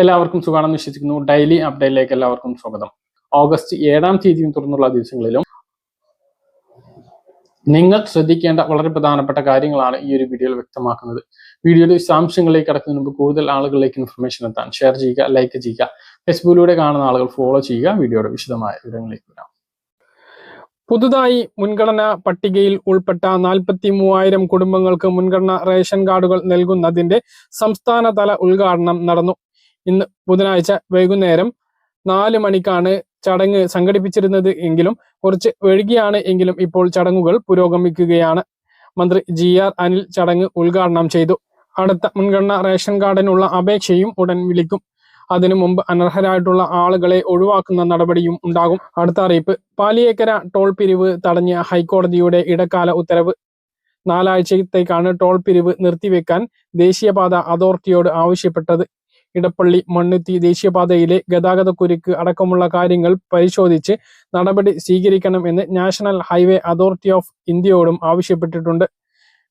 എല്ലാവർക്കും സുഖമാണെന്ന് വിശ്വസിക്കുന്നു. ഡെയിലി അപ്ഡേറ്റിലേക്ക് എല്ലാവർക്കും സ്വാഗതം. ഓഗസ്റ്റ് ഏഴാം തീയതിയും തുറന്നുള്ള ദിവസങ്ങളിലും നിങ്ങൾ ശ്രദ്ധിക്കേണ്ട വളരെ പ്രധാനപ്പെട്ട കാര്യങ്ങളാണ് ഈ ഒരു വീഡിയോയിൽ വ്യക്തമാക്കുന്നത്. വീഡിയോയുടെ വിശദാംശങ്ങളിലേക്ക് കടക്കുന്നതിന് മുമ്പ് കൂടുതൽ ആളുകളിലേക്ക് ഇൻഫർമേഷൻ എത്താൻ ഷെയർ ചെയ്യുക ലൈക്ക് ചെയ്യുക ഫേസ്ബുക്കിലൂടെ കാണുന്ന ആളുകൾ ഫോളോ ചെയ്യുക. വീഡിയോയുടെ വിശദമായ വിവരങ്ങളിലേക്ക് വരാം. പുതുതായി മുൻഗണനാ പട്ടികയിൽ ഉൾപ്പെട്ട നാൽപ്പത്തി മൂവായിരം കുടുംബങ്ങൾക്ക് മുൻഗണന റേഷൻ കാർഡുകൾ നൽകുന്നതിന്റെ സംസ്ഥാനതല ഉദ്ഘാടനം നടന്നു. ഇന്ന് ബുധനാഴ്ച വൈകുന്നേരം നാല് മണിക്കാണ് ചടങ്ങ് സംഘടിപ്പിച്ചിരുന്നത് എങ്കിലും കുറച്ച് വൈകിയാണ് എങ്കിലും ഇപ്പോൾ ചടങ്ങുകൾ പുരോഗമിക്കുകയാണ്. മന്ത്രി ജി ആർ അനിൽ ചടങ്ങ് ഉദ്ഘാടനം ചെയ്തു. അടുത്ത മുൻഗണന റേഷൻ കാർഡിനുള്ള അപേക്ഷയും ഉടൻ വിളിക്കും. അതിനു മുമ്പ് അനർഹരായിട്ടുള്ള ആളുകളെ ഒഴിവാക്കുന്ന നടപടിയും ഉണ്ടാകും. അടുത്ത അറിയിപ്പ് പാലിയേക്കര ടോൾ പിരിവ് തടഞ്ഞ ഹൈക്കോടതിയുടെ ഇടക്കാല ഉത്തരവ്. നാലാഴ്ചത്തേക്കാണ് ടോൾ പിരിവ് നിർത്തിവെക്കാൻ ദേശീയപാത അതോറിറ്റിയോട് ആവശ്യപ്പെട്ടത്. ഇടപ്പള്ളി മണ്ണുത്തി ദേശീയപാതയിലെ ഗതാഗതക്കുരുക്ക് അടക്കമുള്ള കാര്യങ്ങൾ പരിശോധിച്ച് നടപടി സ്വീകരിക്കണമെന്ന് നാഷണൽ ഹൈവേ അതോറിറ്റി ഓഫ് ഇന്ത്യയോടും ആവശ്യപ്പെട്ടിട്ടുണ്ട്.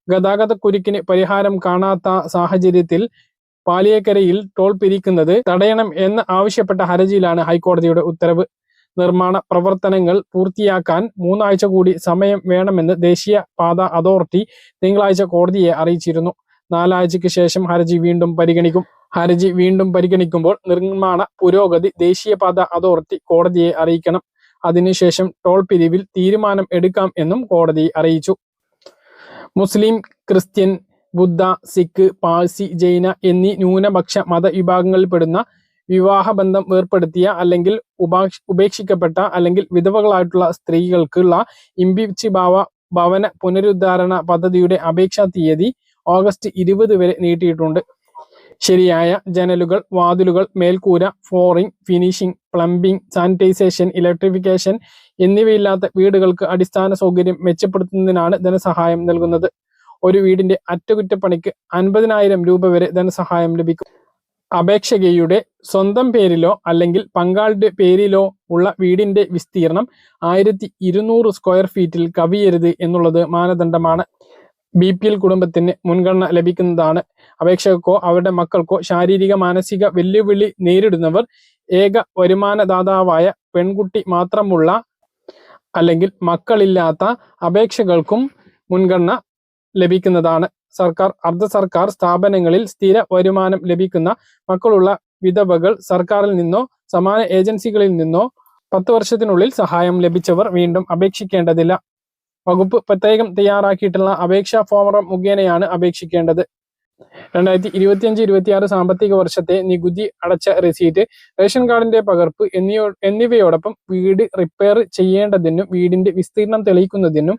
ഗതാഗതക്കുരുക്കിന് പരിഹാരം കാണാത്ത സാഹചര്യത്തിൽ പാലിയേക്കരയിൽ ടോൾ പിരിക്കുന്നത് തടയണം എന്ന് ആവശ്യപ്പെട്ട ഹർജിയിലാണ് ഹൈക്കോടതിയുടെ ഉത്തരവ്. നിർമ്മാണ പ്രവർത്തനങ്ങൾ പൂർത്തിയാക്കാൻ മൂന്നാഴ്ച കൂടി സമയം വേണമെന്ന് ദേശീയ പാത അതോറിറ്റി തിങ്കളാഴ്ച കോടതിയെ അറിയിച്ചിരുന്നു. നാലാഴ്ചയ്ക്ക് ശേഷം ഹർജി വീണ്ടും പരിഗണിക്കും. ഹർജി വീണ്ടും പരിഗണിക്കുമ്പോൾ നിർമ്മാണ പുരോഗതി ദേശീയപാത അതോറിറ്റി കോടതിയെ അറിയിക്കണം. അതിനുശേഷം ടോൾ പിരിവിൽ തീരുമാനം എടുക്കാം എന്നും കോടതി അറിയിച്ചു. മുസ്ലിം ക്രിസ്ത്യൻ ബുദ്ധ സിഖ് പാഴ്സി ജൈന എന്നീ ന്യൂനപക്ഷ മതവിഭാഗങ്ങളിൽപ്പെടുന്ന വിവാഹബന്ധം ഏർപ്പെടുത്തിയ അല്ലെങ്കിൽ ഉപാക്ഷ ഉപേക്ഷിക്കപ്പെട്ട അല്ലെങ്കിൽ വിധവകളായിട്ടുള്ള സ്ത്രീകൾക്കുള്ള ഇംബിച്ചി ഭാവ ഭവന പുനരുദ്ധാരണ പദ്ധതിയുടെ അപേക്ഷാ തീയതി ഓഗസ്റ്റ് ഇരുപത് വരെ നീട്ടിയിട്ടുണ്ട്. ശരിയായ ജനലുകൾ വാതിലുകൾ മേൽക്കൂര flooring finishing plumbing sanitisation electrification എന്നിവയില്ലാത്ത വീടുകൾക്ക് അടിസ്ഥാന സൗകര്യം മെച്ചപ്പെടുത്തുന്നതിനാണ് ധനസഹായം നൽകുന്നത്. ഒരു വീടിന്റെ അറ്റകുറ്റപ്പണിക്ക് അൻപതിനായിരം രൂപ വരെ ധനസഹായം ലഭിക്കും. അപേക്ഷകയുടെ സ്വന്തം പേരിലോ അല്ലെങ്കിൽ പങ്കാളിയുടെ പേരിലോ ഉള്ള വീടിന്റെ വിസ്തീർണം ആയിരത്തി സ്ക്വയർ ഫീറ്റിൽ കവിയരുത് എന്നുള്ളത് മാനദണ്ഡമാണ്. ബി പി എൽ കുടുംബത്തിന് മുൻഗണന ലഭിക്കുന്നതാണ്. അപേക്ഷകർക്കോ അവരുടെ മക്കൾക്കോ ശാരീരിക മാനസിക വെല്ലുവിളി നേരിടുന്നവർ ഏക വരുമാനദാതാവായ പെൺകുട്ടി മാത്രമുള്ള അല്ലെങ്കിൽ മക്കളില്ലാത്ത അപേക്ഷകൾക്കും മുൻഗണന ലഭിക്കുന്നതാണ്. സർക്കാർ അർദ്ധ സർക്കാർ സ്ഥാപനങ്ങളിൽ സ്ഥിര വരുമാനം ലഭിക്കുന്ന മക്കളുള്ള വിധവകൾ സർക്കാരിൽ നിന്നോ സമാന ഏജൻസികളിൽ നിന്നോ പത്ത് വർഷത്തിനുള്ളിൽ സഹായം ലഭിച്ചവർ വീണ്ടും അപേക്ഷിക്കേണ്ടതില്ല. വകുപ്പ് പ്രത്യേകം തയ്യാറാക്കിയിട്ടുള്ള അപേക്ഷാ ഫോമറം മുഖേനയാണ് അപേക്ഷിക്കേണ്ടത്. രണ്ടായിരത്തി ഇരുപത്തിയഞ്ച് ഇരുപത്തിയാറ് സാമ്പത്തിക വർഷത്തെ നികുതി അടച്ച റെസീറ്റ് റേഷൻ കാർഡിന്റെ പകർപ്പ് എന്നിവ എന്നിവയോടൊപ്പം വീട് റിപ്പയർ ചെയ്യേണ്ടതിനും വീടിന്റെ വിസ്തീർണം തെളിയിക്കുന്നതിനും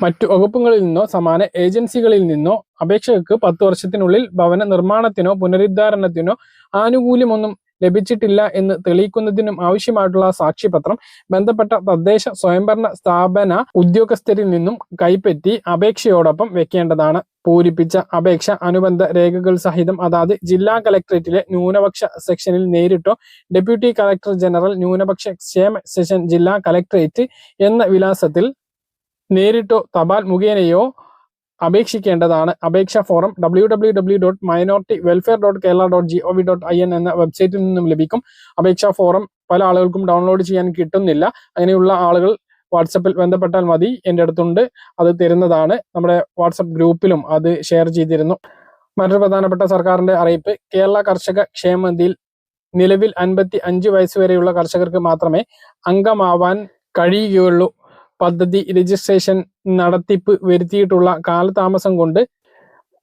മറ്റു വകുപ്പുകളിൽ നിന്നോ സമാന ഏജൻസികളിൽ നിന്നോ അപേക്ഷകർക്ക് പത്ത് വർഷത്തിനുള്ളിൽ ഭവന നിർമ്മാണത്തിനോ പുനരുദ്ധാരണത്തിനോ ആനുകൂല്യമൊന്നും ലഭിച്ചിട്ടില്ല എന്ന് തെളിയിക്കുന്നതിനും ആവശ്യമായിട്ടുള്ള സാക്ഷ്യപത്രം ബന്ധപ്പെട്ട തദ്ദേശ സ്വയംഭരണ സ്ഥാപന ഉദ്യോഗസ്ഥരിൽ നിന്നും കൈപ്പറ്റി അപേക്ഷയോടൊപ്പം വെക്കേണ്ടതാണ്. പൂരിപ്പിച്ച അപേക്ഷ അനുബന്ധ രേഖകൾ സഹിതം അതാത് ജില്ലാ കലക്ടറേറ്റിലെ ന്യൂനപക്ഷ സെക്ഷനിൽ നേരിട്ടോ ഡെപ്യൂട്ടി കലക്ടർ ജനറൽ ന്യൂനപക്ഷ ക്ഷേമ സെഷൻ ജില്ലാ കലക്ടറേറ്റ് എന്ന വിലാസത്തിൽ നേരിട്ടോ തപാൽ മുഖേനയോ അപേക്ഷിക്കേണ്ടതാണ്. അപേക്ഷാ form W W W dot minority welfare dot Kerala dot G O V dot I N എന്ന വെബ്സൈറ്റിൽ നിന്നും ലഭിക്കും. അപേക്ഷാ ഫോറം പല ആളുകൾക്കും ഡൗൺലോഡ് ചെയ്യാൻ കിട്ടുന്നില്ല. അങ്ങനെയുള്ള ആളുകൾ വാട്സപ്പിൽ ബന്ധപ്പെട്ടാൽ മതി. എന്റെ അടുത്തുണ്ട്. അത് തരുന്നതാണ്. നമ്മുടെ വാട്സപ്പ് ഗ്രൂപ്പിലും അത് ഷെയർ ചെയ്തിരുന്നു. മറ്റൊരു പ്രധാനപ്പെട്ട സർക്കാരിന്റെ അറിയിപ്പ്. കേരള കർഷക ക്ഷേമനിധിയിൽ നിലവിൽ അൻപത്തി അഞ്ച് വയസ്സ് വരെയുള്ള കർഷകർക്ക് മാത്രമേ അംഗമാവാൻ കഴിയുകയുള്ളൂ. പദ്ധതി രജിസ്ട്രേഷൻ നടത്തിപ്പ് വരുത്തിയിട്ടുള്ള കാലതാമസം കൊണ്ട്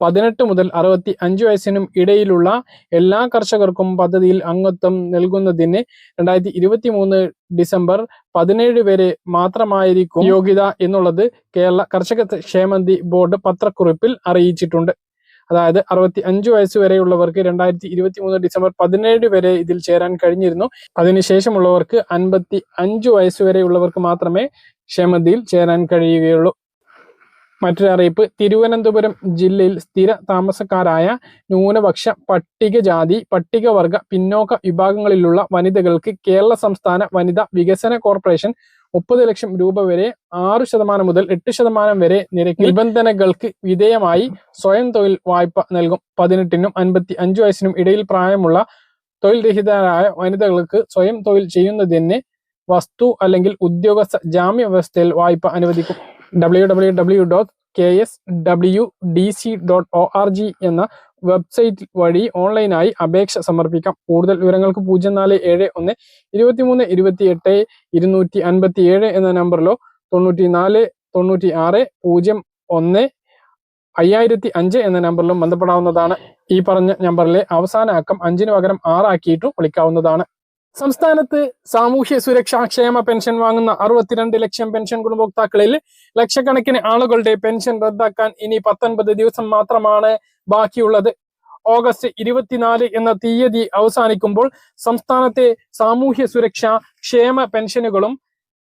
പതിനെട്ട് മുതൽ അറുപത്തി അഞ്ച് വയസ്സിനും ഇടയിലുള്ള എല്ലാ കർഷകർക്കും പദ്ധതിയിൽ അംഗത്വം നൽകുന്നതിന് രണ്ടായിരത്തി ഇരുപത്തി മൂന്ന് ഡിസംബർ പതിനേഴ് വരെ മാത്രമായിരിക്കും യോഗ്യത എന്നുള്ളത് കേരള കർഷക ക്ഷേമനിധി ബോർഡ് പത്രക്കുറിപ്പിൽ അറിയിച്ചിട്ടുണ്ട്. അതായത് അറുപത്തി അഞ്ച് വയസ്സ് വരെയുള്ളവർക്ക് രണ്ടായിരത്തി ഇരുപത്തി മൂന്ന് ഡിസംബർ പതിനേഴ് വരെ ഇതിൽ ചേരാൻ കഴിഞ്ഞിരുന്നു. അതിനുശേഷമുള്ളവർക്ക് അൻപത്തി അഞ്ച് വയസ്സ് വരെയുള്ളവർക്ക് മാത്രമേ ക്ഷമതിയിൽ ചേരാൻ കഴിയുകയുള്ളൂ. മറ്റൊരു അറിയിപ്പ് തിരുവനന്തപുരം ജില്ലയിൽ സ്ഥിര താമസക്കാരായ ന്യൂനപക്ഷ പട്ടികജാതി പട്ടികവർഗ പിന്നോക്ക വിഭാഗങ്ങളിലുള്ള വനിതകൾക്ക് കേരള സംസ്ഥാന വനിതാ വികസന കോർപ്പറേഷൻ മുപ്പത് ലക്ഷം രൂപ വരെ ആറ് ശതമാനം മുതൽ എട്ട് ശതമാനം വരെ നിരക്ക് നിബന്ധനകൾക്ക് വിധേയമായി സ്വയം തൊഴിൽ വായ്പ നൽകും. പതിനെട്ടിനും അൻപത്തി അഞ്ചു വയസ്സിനും ഇടയിൽ പ്രായമുള്ള തൊഴിൽ രഹിതരായ വനിതകൾക്ക് സ്വയം തൊഴിൽ ചെയ്യുന്നതിന് വസ്തു അല്ലെങ്കിൽ ഉദ്യോഗസ്ഥ ജാമ്യ വ്യവസ്ഥയിൽ വായ്പ അനുവദിക്കും. W W W dot K S W D C dot O R G എന്ന വെബ്സൈറ്റ് വഴി ഓൺലൈനായി അപേക്ഷ സമർപ്പിക്കാം. കൂടുതൽ വിവരങ്ങൾക്ക് പൂജ്യം നാല് ഏഴ് ഒന്ന് ഇരുപത്തിമൂന്ന് ഇരുപത്തി എട്ട് ഇരുന്നൂറ്റി അൻപത്തി ഏഴ് എന്ന നമ്പറിലോ തൊണ്ണൂറ്റി നാല് തൊണ്ണൂറ്റി ആറ് പൂജ്യം ഒന്ന് അയ്യായിരത്തി അഞ്ച് എന്ന നമ്പറിലും ബന്ധപ്പെടാവുന്നതാണ്. ഈ പറഞ്ഞ നമ്പറിലെ അവസാന അക്കം അഞ്ചിന് പകരം ആറാക്കിയിട്ടും വിളിക്കാവുന്നതാണ്. സംസ്ഥാനത്ത് സാമൂഹ്യ സുരക്ഷാ ക്ഷേമ പെൻഷൻ വാങ്ങുന്ന അറുപത്തിരണ്ട് ലക്ഷം പെൻഷൻ ഗുണഭോക്താക്കളിൽ ലക്ഷക്കണക്കിന് ആളുകളുടെ പെൻഷൻ റദ്ദാക്കാൻ ഇനി പത്തൊൻപത് ദിവസം മാത്രമാണ് ബാക്കിയുള്ളത്. ഓഗസ്റ്റ് ഇരുപത്തിനാല് എന്ന തീയതി അവസാനിക്കുമ്പോൾ സംസ്ഥാനത്തെ സാമൂഹ്യ സുരക്ഷാ ക്ഷേമ പെൻഷനുകളും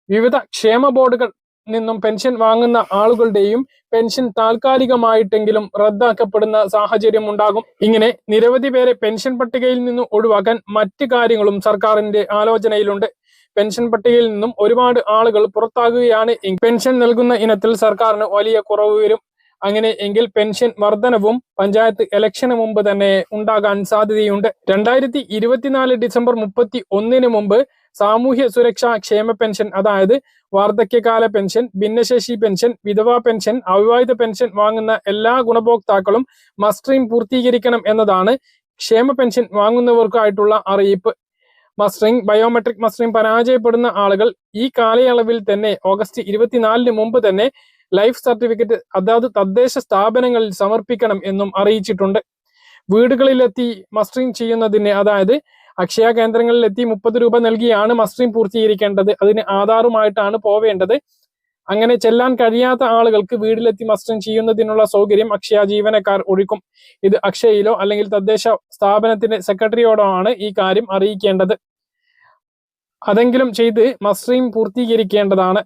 വിവിധ ക്ഷേമ ബോർഡുകൾ നിന്നും പെൻഷൻ വാങ്ങുന്ന ആളുകളുടെയും പെൻഷൻ താൽക്കാലികമായിട്ടെങ്കിലും റദ്ദാക്കപ്പെടുന്ന സാഹചര്യം ഉണ്ടാകും. ഇങ്ങനെ നിരവധി പേരെ പെൻഷൻ പട്ടികയിൽ നിന്നും ഒഴിവാക്കാൻ മറ്റ് കാര്യങ്ങളും സർക്കാരിന്റെ ആലോചനയിലുണ്ട്. പെൻഷൻ പട്ടികയിൽ നിന്നും ഒരുപാട് ആളുകൾ പുറത്താകുകയാണ് പെൻഷൻ നൽകുന്ന ഇനത്തിൽ സർക്കാരിന് വലിയ കുറവ് വരും. അങ്ങനെ എങ്കിൽ പെൻഷൻ വർധനവും പഞ്ചായത്ത് ഇലക്ഷന് മുമ്പ് തന്നെ ഉണ്ടാകാൻ സാധ്യതയുണ്ട്. രണ്ടായിരത്തി ഇരുപത്തിനാല് ഡിസംബർ മുപ്പത്തി ഒന്നിന് മുമ്പ് സാമൂഹ്യ സുരക്ഷാ ക്ഷേമ പെൻഷൻ അതായത് വാർദ്ധക്യകാല പെൻഷൻ ഭിന്നശേഷി പെൻഷൻ വിധവാ പെൻഷൻ അവിവാഹിത പെൻഷൻ വാങ്ങുന്ന എല്ലാ ഗുണഭോക്താക്കളും മസ്റ്ററിംഗ് പൂർത്തീകരിക്കണം എന്നതാണ് ക്ഷേമ പെൻഷൻ വാങ്ങുന്നവർക്കായിട്ടുള്ള അറിയിപ്പ്. മസ്റ്ററിംഗ് ബയോമെട്രിക് മസ്റ്ററിംഗ് പരാജയപ്പെടുന്ന ആളുകൾ ഈ കാലയളവിൽ തന്നെ ഓഗസ്റ്റ് ഇരുപത്തിനാലിന് മുമ്പ് തന്നെ ലൈഫ് സർട്ടിഫിക്കറ്റ് അതാത് തദ്ദേശ സ്ഥാപനങ്ങളിൽ സമർപ്പിക്കണം എന്നും അറിയിച്ചിട്ടുണ്ട്. വീടുകളിലെത്തി മസ്റ്ററിംഗ് ചെയ്യുന്നതിന് അതായത് അക്ഷയ കേന്ദ്രങ്ങളിൽ എത്തി മുപ്പത് രൂപ നൽകിയാണ് മസ്റ്ററിംഗ് പൂർത്തീകരിക്കേണ്ടത്. അതിന് ആധാറുമായിട്ടാണ് പോവേണ്ടത്. അങ്ങനെ ചെല്ലാൻ കഴിയാത്ത ആളുകൾക്ക് വീട്ടിലെത്തി മസ്റ്ററിംഗ് ചെയ്യുന്നതിനുള്ള സൗകര്യം അക്ഷയ ജീവനക്കാർ ഒഴുക്കും ഇത് അക്ഷയയിലോ അല്ലെങ്കിൽ തദ്ദേശ സ്ഥാപനത്തിന്റെ സെക്രട്ടറിയോടോ ആണ് ഈ കാര്യം അറിയിക്കേണ്ടത്. അതെങ്കിലും ചെയ്ത് മസ്റ്ററിംഗ് പൂർത്തീകരിക്കേണ്ടതാണ്.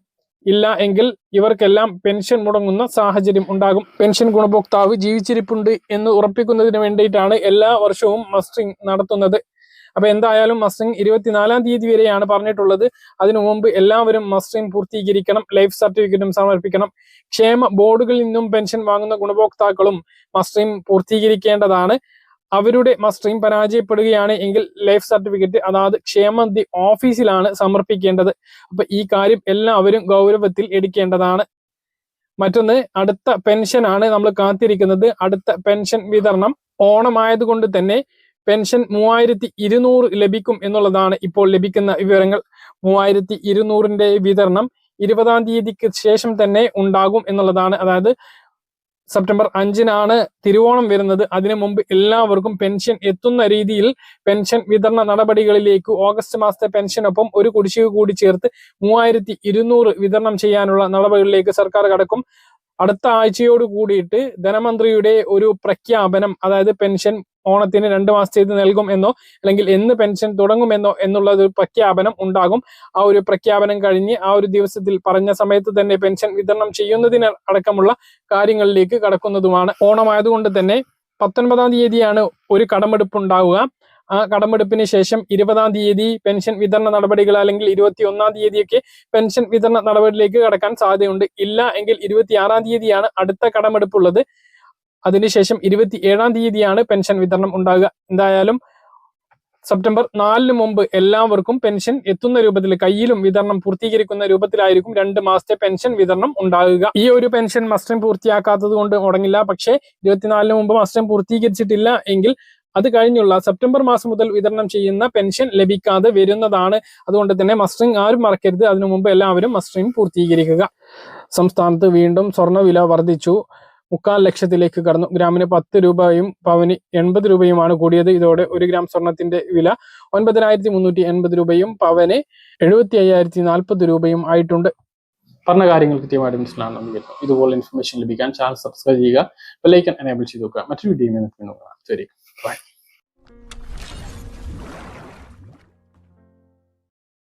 ഇല്ല എങ്കിൽ ഇവർക്കെല്ലാം പെൻഷൻ മുടങ്ങുന്ന സാഹചര്യം ഉണ്ടാകും. പെൻഷൻ ഗുണഭോക്താവ് ജീവിച്ചിരിപ്പുണ്ട് എന്ന് ഉറപ്പിക്കുന്നതിന് വേണ്ടിയിട്ടാണ് എല്ലാ വർഷവും മസ്റ്ററിംഗ് നടത്തുന്നത്. അപ്പൊ എന്തായാലും മസ്റ്ററിംഗ് ഇരുപത്തിനാലാം തീയതി വരെയാണ് പറഞ്ഞിട്ടുള്ളത്. അതിനു മുമ്പ് എല്ലാവരും മസ്റ്ററിംഗ് പൂർത്തീകരിക്കണം ലൈഫ് സർട്ടിഫിക്കറ്റും സമർപ്പിക്കണം. ക്ഷേമ ബോർഡുകളിൽ നിന്നും പെൻഷൻ വാങ്ങുന്ന ഗുണഭോക്താക്കളും മസ്റ്ററിംഗ് പൂർത്തീകരിക്കേണ്ടതാണ്. അവരുടെ മസ്റ്ററിംഗ് പരാജയപ്പെടുകയാണ് എങ്കിൽ ലൈഫ് സർട്ടിഫിക്കറ്റ് അതായത് ക്ഷേമനിധി ഓഫീസിലാണ് സമർപ്പിക്കേണ്ടത്. അപ്പൊ ഈ കാര്യം എല്ലാവരും ഗൗരവത്തിൽ എടുക്കേണ്ടതാണ്. മറ്റൊന്ന് അടുത്ത പെൻഷനാണ് നമ്മൾ കാത്തിരിക്കുന്നത്. അടുത്ത പെൻഷൻ വിതരണം ഓണമായതുകൊണ്ട് തന്നെ പെൻഷൻ മൂവായിരത്തി ഇരുന്നൂറ് ലഭിക്കും എന്നുള്ളതാണ് ഇപ്പോൾ ലഭിക്കുന്ന വിവരങ്ങൾ. മൂവായിരത്തി ഇരുന്നൂറിന്റെ വിതരണം ഇരുപതാം തീയതിക്ക് ശേഷം തന്നെ ഉണ്ടാകും എന്നുള്ളതാണ്. അതായത് സെപ്റ്റംബർ അഞ്ചിനാണ് തിരുവോണം വരുന്നത്. അതിനു മുമ്പ് എല്ലാവർക്കും പെൻഷൻ എത്തുന്ന രീതിയിൽ പെൻഷൻ വിതരണ നടപടികളിലേക്ക് ഓഗസ്റ്റ് മാസത്തെ പെൻഷനൊപ്പം ഒരു കുടിശ്ശിക കൂടി ചേർത്ത് മൂവായിരത്തി ഇരുന്നൂറ് വിതരണം ചെയ്യാനുള്ള നടപടികളിലേക്ക് സർക്കാർ കടക്കും. അടുത്ത ആഴ്ചയോട് കൂടിയിട്ട് ധനമന്ത്രിയുടെ ഒരു പ്രഖ്യാപനം അതായത് പെൻഷൻ ഓണത്തിന് രണ്ട് മാസത്തേത് നൽകും എന്നോ അല്ലെങ്കിൽ എന്ന് പെൻഷൻ തുടങ്ങുമെന്നോ എന്നുള്ള ഒരു പ്രഖ്യാപനം ഉണ്ടാകും. ആ ഒരു പ്രഖ്യാപനം കഴിഞ്ഞ് ആ ഒരു ദിവസത്തിൽ പറഞ്ഞ സമയത്ത് തന്നെ പെൻഷൻ വിതരണം ചെയ്യുന്നതിന് അടക്കമുള്ള കാര്യങ്ങളിലേക്ക് കടക്കുന്നതുമാണ്. ഓണമായതുകൊണ്ട് തന്നെ പത്തൊൻപതാം തീയതിയാണ് ഒരു കടമെടുപ്പ് ഉണ്ടാവുക ആ കടമെടുപ്പിന് ശേഷം ഇരുപതാം തീയതി പെൻഷൻ വിതരണ നടപടികൾ അല്ലെങ്കിൽ ഇരുപത്തി ഒന്നാം തീയതിയൊക്കെ പെൻഷൻ വിതരണ നടപടിയിലേക്ക് കടക്കാൻ സാധ്യതയുണ്ട്. ഇല്ല എങ്കിൽ ഇരുപത്തിയാറാം തീയതിയാണ് അടുത്ത കടമെടുപ്പുള്ളത്. അതിനുശേഷം ഇരുപത്തി ഏഴാം തീയതിയാണ് പെൻഷൻ വിതരണം ഉണ്ടാകുക. എന്തായാലും സെപ്റ്റംബർ നാലിന് മുമ്പ് എല്ലാവർക്കും പെൻഷൻ എത്തുന്ന രൂപത്തിൽ കയ്യിലും വിതരണം പൂർത്തീകരിക്കുന്ന രൂപത്തിലായിരിക്കും രണ്ട് മാസത്തെ പെൻഷൻ വിതരണം ഉണ്ടാകുക. ഈ ഒരു പെൻഷൻ മസ്റ്റം പൂർത്തിയാക്കാത്തത് കൊണ്ട് മുടങ്ങില്ല പക്ഷേ ഇരുപത്തിനാലിന് മുമ്പ് മസ്റ്റം പൂർത്തീകരിച്ചിട്ടില്ല എങ്കിൽ അത് കഴിഞ്ഞുള്ള സെപ്റ്റംബർ മാസം മുതൽ വിതരണം ചെയ്യുന്ന പെൻഷൻ ലഭിക്കാതെ വരുന്നതാണ്. അതുകൊണ്ട് തന്നെ മസ്റ്ററിംഗ് ആരും മറക്കരുത്. അതിനു മുമ്പ് എല്ലാവരും മസ്റ്ററിംഗ് പൂർത്തീകരിക്കുക. സംസ്ഥാനത്ത് വീണ്ടും സ്വർണവില വർദ്ധിച്ചു. മുക്കാൽ ലക്ഷത്തിലേക്ക് കടന്നു. ഗ്രാമിന് പത്ത് രൂപയും പവന് എൺപത് രൂപയുമാണ് കൂടിയത്. ഇതോടെ ഒരു ഗ്രാം സ്വർണത്തിന്റെ വില ഒൻപതിനായിരത്തി മുന്നൂറ്റി എൺപത് രൂപയും പവന് എഴുപത്തി അയ്യായിരത്തി നാൽപ്പത് രൂപയും ആയിട്ടുണ്ട്. പറഞ്ഞ കാര്യങ്ങൾ കൃത്യമായിട്ട് മനസ്സിലാണെന്ന് കരുതുന്നു ഇതുപോലെ ഇൻഫർമേഷൻ ലഭിക്കാൻ ചാനൽ സബ്സ്ക്രൈബ് ചെയ്യുക ബെല്ലൈക്കൻ എനേബിൾ ചെയ്ത് നോക്കുക മറ്റൊരു വീഡിയോ ശരി. ബൈ